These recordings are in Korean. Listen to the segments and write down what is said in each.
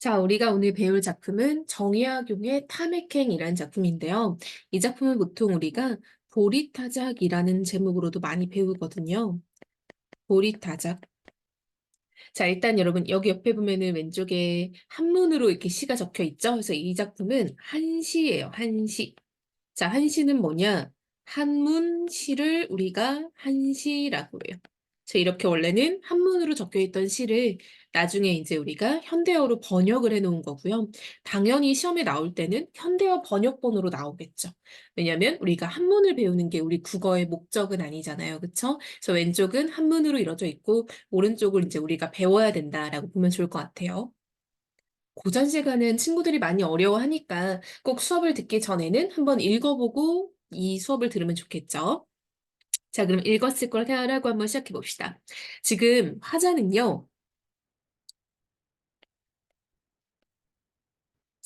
자, 우리가 오늘 배울 작품은 정의학용의 탐핵행이라는 작품인데요. 이 작품은 보통 우리가 보리타작이라는 제목으로도 많이 배우거든요. 보리타작. 자, 일단 여러분 여기 옆에 보면은 왼쪽에 한문으로 이렇게 시가 적혀 있죠. 그래서 이 작품은 한시예요. 한시. 자, 한시는 뭐냐? 한문 시를 우리가 한시라고 해요. 자, 이렇게 원래는 한문으로 적혀 있던 시를 나중에 이제 우리가 현대어로 번역을 해 놓은 거고요. 당연히 시험에 나올 때는 현대어 번역본으로 나오겠죠. 왜냐면 우리가 한문을 배우는 게 우리 국어의 목적은 아니잖아요. 그쵸? 그래서 왼쪽은 한문으로 이루어져 있고 오른쪽을 이제 우리가 배워야 된다라고 보면 좋을 것 같아요. 고전 시간은 친구들이 많이 어려워하니까 꼭 수업을 듣기 전에는 한번 읽어보고 이 수업을 들으면 좋겠죠. 자, 그럼 읽었을 걸 하라고 한번 시작해 봅시다. 지금 화자는요,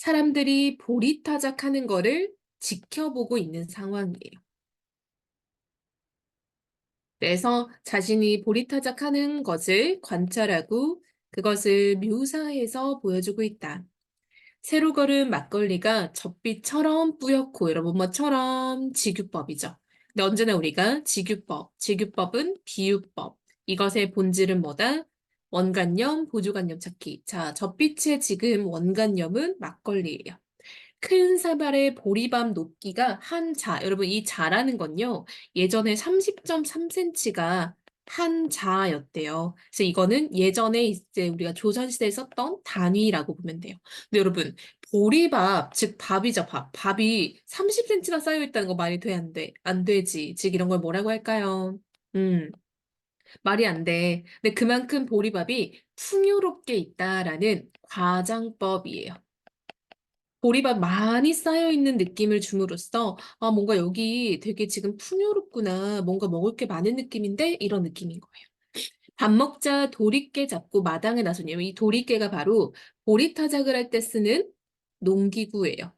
사람들이 보리타작하는 거를 지켜보고 있는 상황이에요. 그래서 자신이 보리타작하는 것을 관찰하고 그것을 묘사해서 보여주고 있다. 새로 걸은 막걸리가 젖빛처럼 뿌옇고 여러분 뭐처럼 직유법이죠. 근데 언제나 우리가 직유법, 직유법은 비유법. 이것의 본질은 뭐다? 원간염, 보조간염 찾기. 자, 젖빛의 지금 원간염은 막걸리예요. 큰 사발의 보리밤 높이가 한 자. 여러분 이 자라는 건요. 예전에 30.3cm가 한 자였대요. 그래서 이거는 예전에 이제 우리가 조선시대에 썼던 단위라고 보면 돼요. 근데 여러분 보리밥, 즉 밥이죠, 밥. 밥이 30cm나 쌓여 있다는 거 말이 돼, 안 돼? 안 되지. 즉 이런 걸 뭐라고 할까요? 음, 말이 안 돼. 근데 그만큼 보리밥이 풍요롭게 있다라는 과장법이에요. 보리밥 많이 쌓여 있는 느낌을 줌으로써 아, 뭔가 여기 되게 지금 풍요롭구나. 뭔가 먹을 게 많은 느낌인데 이런 느낌인 거예요. 밥 먹자 도리깨 잡고 마당에 나서냐면 이 도리깨가 바로 보리타작을 할 때 쓰는 농기구예요.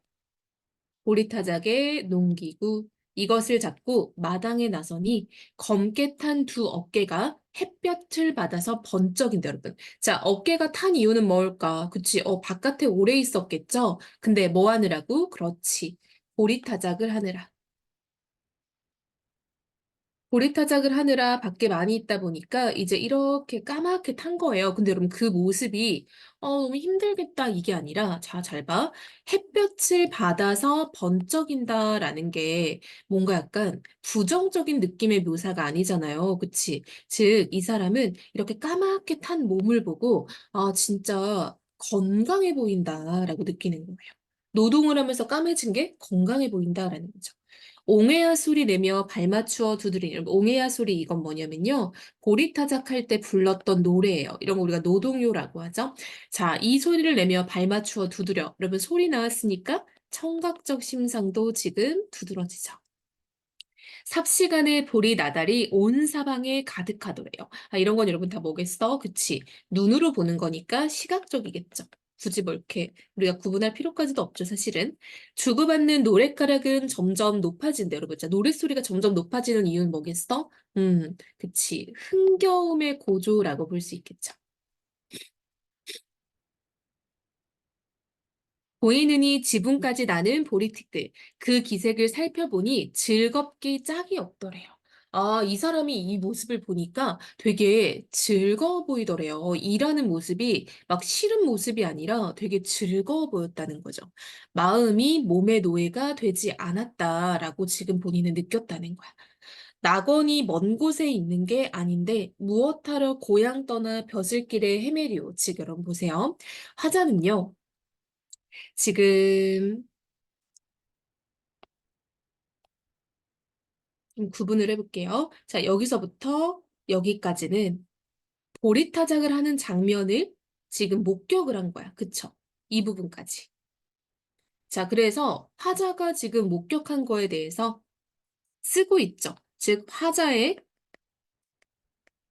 보리타작의 농기구. 이것을 잡고 마당에 나서니 검게 탄 두 어깨가 햇볕을 받아서 번쩍인데 여러분. 자, 어깨가 탄 이유는 뭘까? 그치? 어, 바깥에 오래 있었겠죠? 근데 뭐 하느라고? 그렇지. 보리 타작을 하느라. 보리타작을 하느라 밖에 많이 있다 보니까 이제 이렇게 까맣게 탄 거예요. 근데 여러분 그 모습이 어, 너무 힘들겠다 이게 아니라 자, 잘 봐. 햇볕을 받아서 번쩍인다라는 게 뭔가 약간 부정적인 느낌의 묘사가 아니잖아요. 그치? 즉, 이 사람은 이렇게 까맣게 탄 몸을 보고 아, 진짜 건강해 보인다라고 느끼는 거예요. 노동을 하면서 까매진 게 건강해 보인다라는 거죠. 옹해야 소리 내며 발 맞추어 두드리는 옹해야 소리 이건 뭐냐면요. 보리타작 할 때 불렀던 노래예요. 이런 거 우리가 노동요라고 하죠. 자, 이 소리를 내며 발 맞추어 두드려. 여러분 소리 나왔으니까 청각적 심상도 지금 두드러지죠. 삽시간에 보리 나달이 온 사방에 가득하더래요. 아, 이런 건 여러분 다 뭐겠어? 그치? 눈으로 보는 거니까 시각적이겠죠. 굳이 뭐 이렇게 우리가 구분할 필요까지도 없죠, 사실은. 주고받는 노랫가락은 점점 높아진다, 여러분. 자, 노랫소리가 점점 높아지는 이유는 뭐겠어? 음, 그치. 흥겨움의 고조라고 볼 수 있겠죠. 보이느니 지붕까지 나는 보리틱들. 그 기색을 살펴보니 즐겁기 짝이 없더래요. 아, 이 사람이 이 모습을 보니까 되게 즐거워 보이더래요. 일하는 모습이 막 싫은 모습이 아니라 되게 즐거워 보였다는 거죠. 마음이 몸의 노예가 되지 않았다라고 지금 본인은 느꼈다는 거야. 낙원이 먼 곳에 있는 게 아닌데 무엇하러 고향 떠나 벼슬길에 헤매리오. 지금 여러분 보세요. 화자는요. 지금 좀 구분을 해볼게요. 자, 여기서부터 여기까지는 보리타작을 하는 장면을 지금 목격을 한 거야. 그쵸? 이 부분까지. 자, 그래서 화자가 지금 목격한 거에 대해서 쓰고 있죠. 즉, 화자의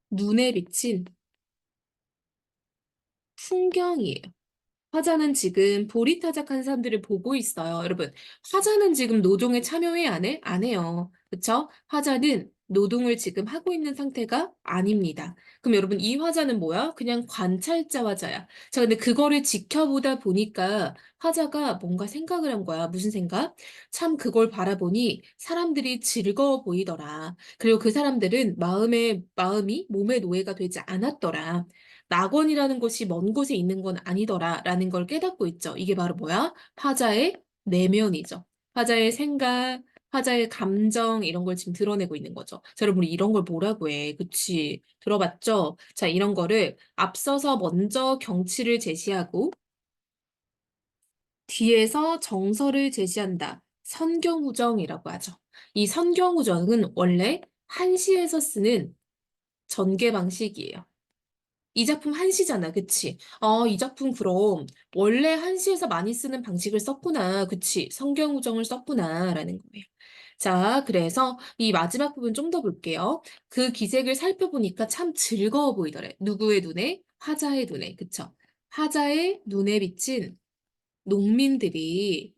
눈에 비친 풍경이에요. 화자는 지금 보리타작한 사람들을 보고 있어요. 여러분, 화자는 지금 노동에 참여해 안 해? 안 해요. 그쵸? 화자는 노동을 지금 하고 있는 상태가 아닙니다. 그럼 여러분 이 화자는 뭐야? 그냥 관찰자 화자야. 자, 근데 그거를 지켜보다 보니까 화자가 뭔가 생각을 한 거야. 무슨 생각? 참 그걸 바라보니 사람들이 즐거워 보이더라. 그리고 그 사람들은 마음에, 마음이 몸의 노예가 되지 않았더라. 낙원이라는 곳이 먼 곳에 있는 건 아니더라. 라는 걸 깨닫고 있죠. 이게 바로 뭐야? 화자의 내면이죠. 화자의 생각, 화자의 감정 이런 걸 지금 드러내고 있는 거죠. 자, 여러분 이런 걸 뭐라고 해? 그치? 들어봤죠? 자, 이런 거를 앞서서 먼저 경치를 제시하고 뒤에서 정서를 제시한다. 선경후정이라고 하죠. 이 선경후정은 원래 한시에서 쓰는 전개 방식이에요. 이 작품 한시잖아, 그치? 어, 이 작품 그럼 원래 한시에서 많이 쓰는 방식을 썼구나, 그치? 성경우정을 썼구나, 라는 거예요. 자, 그래서 이 마지막 부분 좀 더 볼게요. 그 기색을 살펴보니까 참 즐거워 보이더래. 누구의 눈에? 화자의 눈에, 그쵸? 화자의 눈에 비친 농민들이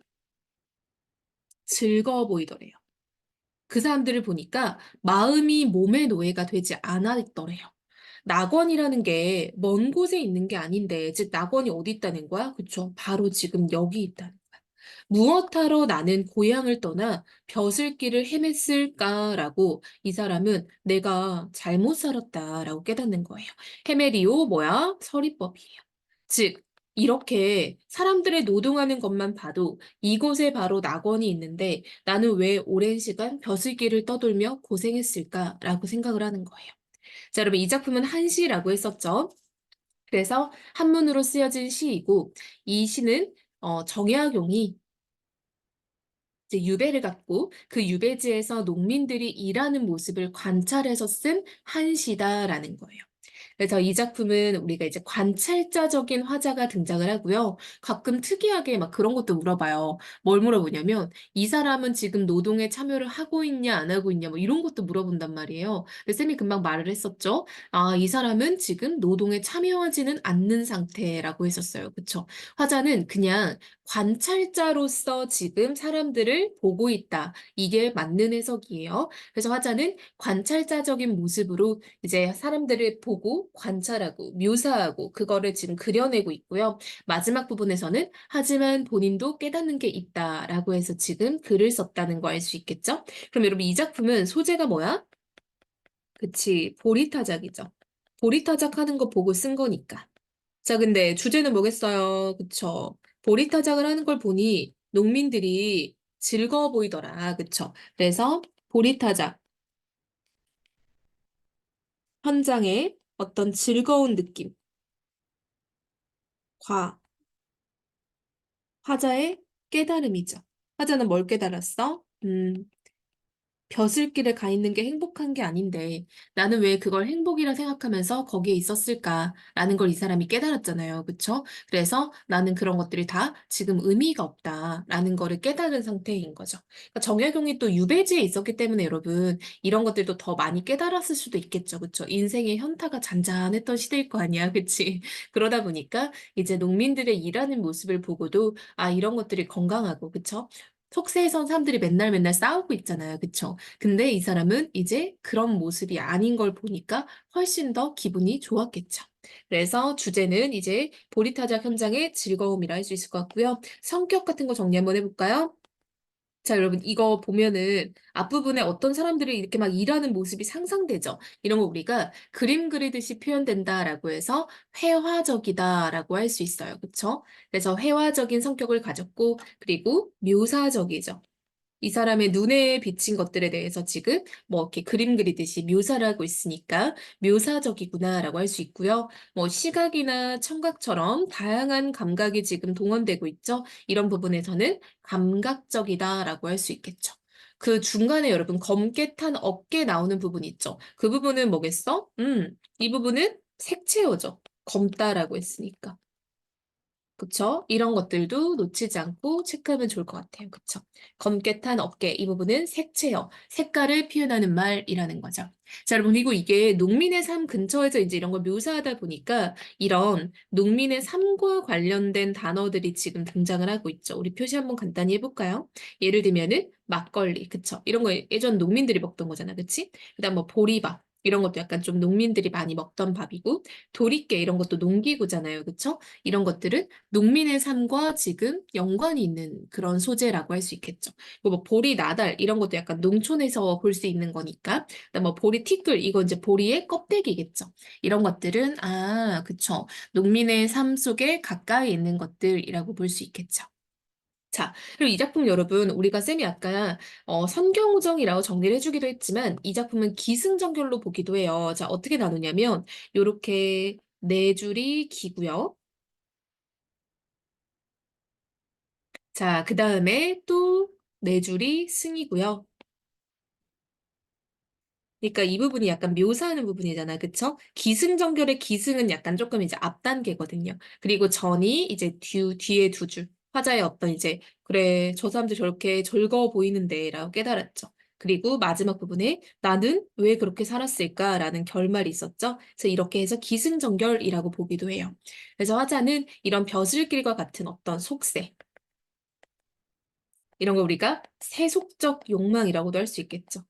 즐거워 보이더래요. 그 사람들을 보니까 마음이 몸의 노예가 되지 않았더래요. 낙원이라는 게 먼 곳에 있는 게 아닌데, 즉, 낙원이 어디 있다는 거야? 그쵸? 바로 지금 여기 있다는 거야. 무엇하러 나는 고향을 떠나 벼슬길을 헤맸을까라고 이 사람은 내가 잘못 살았다라고 깨닫는 거예요. 헤메리오 뭐야? 서리법이에요. 즉, 이렇게 사람들의 노동하는 것만 봐도 이곳에 바로 낙원이 있는데 나는 왜 오랜 시간 벼슬길을 떠돌며 고생했을까라고 생각을 하는 거예요. 자, 여러분 이 작품은 한시라고 했었죠. 그래서 한문으로 쓰여진 시이고 이 시는 어, 정약용이 이제 유배를 갖고 그 유배지에서 농민들이 일하는 모습을 관찰해서 쓴 한시다라는 거예요. 그래서 이 작품은 우리가 이제 관찰자적인 화자가 등장을 하고요. 가끔 특이하게 막 그런 것도 물어봐요. 뭘 물어보냐면 이 사람은 지금 노동에 참여를 하고 있냐 안 하고 있냐 뭐 이런 것도 물어본단 말이에요. 근데 쌤이 금방 말을 했었죠. 아, 이 사람은 지금 노동에 참여하지는 않는 상태라고 했었어요. 그쵸? 화자는 그냥 관찰자로서 지금 사람들을 보고 있다. 이게 맞는 해석이에요. 그래서 화자는 관찰자적인 모습으로 이제 사람들을 보고 관찰하고 묘사하고 그거를 지금 그려내고 있고요. 마지막 부분에서는 하지만 본인도 깨닫는 게 있다라고 해서 지금 글을 썼다는 거 알 수 있겠죠? 그럼 여러분 이 작품은 소재가 뭐야? 그치, 보리타작이죠. 보리타작 하는 거 보고 쓴 거니까. 자, 근데 주제는 뭐겠어요? 그쵸? 보리타작을 하는 걸 보니 농민들이 즐거워 보이더라. 그쵸? 그래서 보리타작 현장에 어떤 즐거운 느낌, 과, 화자의 깨달음이죠. 화자는 뭘 깨달았어? 음, 벼슬길에 가 있는 게 행복한 게 아닌데 나는 왜 그걸 행복이라 생각하면서 거기에 있었을까라는 걸 이 사람이 깨달았잖아요. 그쵸? 그래서 나는 그런 것들이 다 지금 의미가 없다라는 거를 깨달은 상태인 거죠. 그러니까 정약용이 또 유배지에 있었기 때문에 여러분 이런 것들도 더 많이 깨달았을 수도 있겠죠. 그쵸? 인생의 현타가 잔잔했던 시대일 거 아니야. 그치? 그러다 보니까 이제 농민들의 일하는 모습을 보고도 아, 이런 것들이 건강하고, 그쵸? 속세에선 사람들이 맨날 맨날 싸우고 있잖아요. 그쵸? 근데 이 사람은 이제 그런 모습이 아닌 걸 보니까 훨씬 더 기분이 좋았겠죠. 그래서 주제는 이제 보리타작 현장의 즐거움이라 할 수 있을 것 같고요. 성격 같은 거 정리 한번 해볼까요? 자, 여러분, 이거 보면은 앞부분에 어떤 사람들이 이렇게 막 일하는 모습이 상상되죠? 이런 거 우리가 그림 그리듯이 표현된다라고 해서 회화적이다라고 할 수 있어요. 그쵸? 그래서 회화적인 성격을 가졌고, 그리고 묘사적이죠. 이 사람의 눈에 비친 것들에 대해서 지금 뭐 이렇게 그림 그리듯이 묘사를 하고 있으니까 묘사적이구나라고 할 수 있고요. 뭐 시각이나 청각처럼 다양한 감각이 지금 동원되고 있죠. 이런 부분에서는 감각적이다라고 할 수 있겠죠. 그 중간에 여러분 검게 탄 어깨 나오는 부분 있죠. 그 부분은 뭐겠어? 음, 이 부분은 색채어죠. 검다라고 했으니까. 그쵸? 이런 것들도 놓치지 않고 체크하면 좋을 것 같아요. 그쵸? 검게 탄 어깨, 이 부분은 색채요. 색깔을 표현하는 말이라는 거죠. 자, 여러분, 그리고 이게 농민의 삶 근처에서 이제 이런 걸 묘사하다 보니까 이런 농민의 삶과 관련된 단어들이 지금 등장을 하고 있죠. 우리 표시 한번 간단히 해볼까요? 예를 들면은 막걸리, 그쵸? 이런 거 예전 농민들이 먹던 거잖아, 그치? 그 다음 뭐 보리밥. 이런 것도 약간 좀 농민들이 많이 먹던 밥이고, 도리깨 이런 것도 농기구잖아요. 그쵸? 이런 것들은 농민의 삶과 지금 연관이 있는 그런 소재라고 할 수 있겠죠. 뭐 보리 나달 이런 것도 약간 농촌에서 볼 수 있는 거니까. 그다음 뭐 보리 티끌 이거 이제 보리의 껍데기겠죠. 이런 것들은 아, 그쵸. 농민의 삶 속에 가까이 있는 것들이라고 볼 수 있겠죠. 자, 그리고 이 작품 여러분, 우리가 쌤이 아까 어, 선경우정이라고 정리를 해주기도 했지만 이 작품은 기승전결로 보기도 해요. 자, 어떻게 나누냐면 요렇게 네 줄이 기고요. 자, 그 다음에 또 네 줄이 승이고요. 그러니까 이 부분이 약간 묘사하는 부분이잖아. 그쵸? 기승전결의 기승은 약간 조금 이제 앞 단계거든요. 그리고 전이 이제 뒤, 뒤에 두 줄. 화자의 어떤 이제, 그래, 저 사람들 저렇게 즐거워 보이는데, 라고 깨달았죠. 그리고 마지막 부분에 나는 왜 그렇게 살았을까라는 결말이 있었죠. 그래서 이렇게 해서 기승전결이라고 보기도 해요. 그래서 화자는 이런 벼슬길과 같은 어떤 속세, 이런 거 우리가 세속적 욕망이라고도 할 수 있겠죠.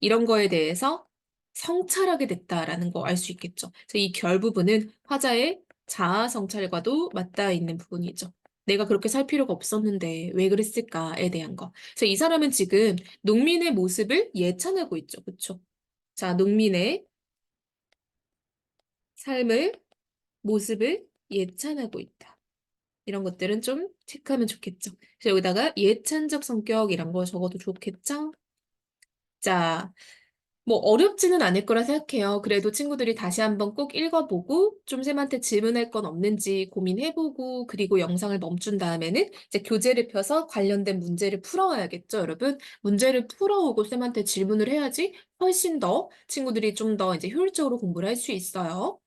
이런 거에 대해서 성찰하게 됐다라는 거 알 수 있겠죠. 그래서 이 결 부분은 화자의 자아 성찰과도 맞닿아 있는 부분이죠. 내가 그렇게 살 필요가 없었는데 왜 그랬을까에 대한 거. 그래서 이 사람은 지금 농민의 모습을 예찬하고 있죠. 그렇죠? 자, 농민의 삶을 모습을 예찬하고 있다. 이런 것들은 좀 체크하면 좋겠죠. 그래서 여기다가 예찬적 성격 이런 거 적어도 좋겠죠? 자, 뭐 어렵지는 않을 거라 생각해요. 그래도 친구들이 다시 한번 꼭 읽어보고 좀 쌤한테 질문할 건 없는지 고민해보고 그리고 영상을 멈춘 다음에는 이제 교재를 펴서 관련된 문제를 풀어와야겠죠, 여러분? 문제를 풀어오고 쌤한테 질문을 해야지 훨씬 더 친구들이 좀 더 이제 효율적으로 공부를 할 수 있어요.